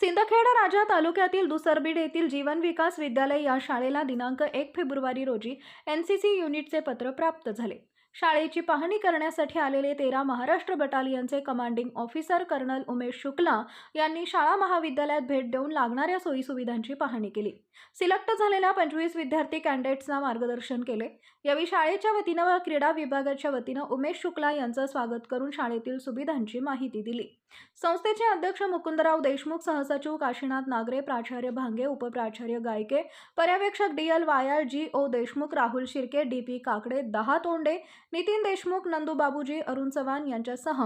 सिंदखेड राजा तालुक्यातील दुसरबीड येथील जीवन विकास विद्यालय या शाळेला दिनांक एक फेब्रुवारी रोजी एन सी सी युनिटचे पत्र प्राप्त झाले. शाळेची पाहणी करण्यासाठी आलेले तेरा Maharashtra बटालियनचे commanding officer colonel Umesh Shukla यांनी शाळा महाविद्यालयात भेट देऊन लागणाऱ्या सोयीसुविधांची पाहणी केली. सिलेक्ट झालेल्या पंचवीस विद्यार्थी कॅन्डिडेट्सना मार्गदर्शन केले. यावेळी शाळेच्या वतीनं व क्रीडा विभागाच्या वतीनं उमेश शुक्ला यांचं स्वागत करून शाळेतील सुविधांची माहिती दिली. संस्थेचे अध्यक्ष मुकुंदराव देशमुख सहसचिव काशीनाथ नागरे प्राचार्य भांगे उपप्राचार्य गायके पर्यवेक्षक D L Wayal G O Deshmukh Rahul Shirke D P Kakade दहा तोंडे नितीन देशमुख नंदू बाबूजी अरुण चव्हाण यांच्यासह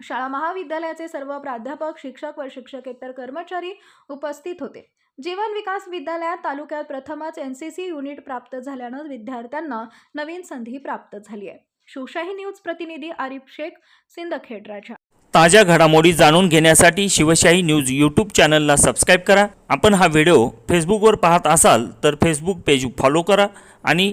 शाळा महाविद्यालयाचे सर्व प्राध्यापक शिक्षक व शिक्षकेतर कर्मचारी उपस्थित होते. जीवन विकास विद्यालयात तालुक्यात प्रथमच एन सी सी युनिट प्राप्त झाल्यानं विद्यार्थ्यांना नवीन संधी प्राप्त झाली आहे. शिवशाही न्यूज प्रतिनिधी आरिफ शेख सिंदखेड राजा. ताज्या घडामोडी जाणून घेण्यासाठी शिवशाही न्यूज यूट्यूब चॅनलला सबस्क्राईब करा. आपण हा व्हिडिओ फेसबुकवर पाहत असाल तर फेसबुक पेज फॉलो करा आणि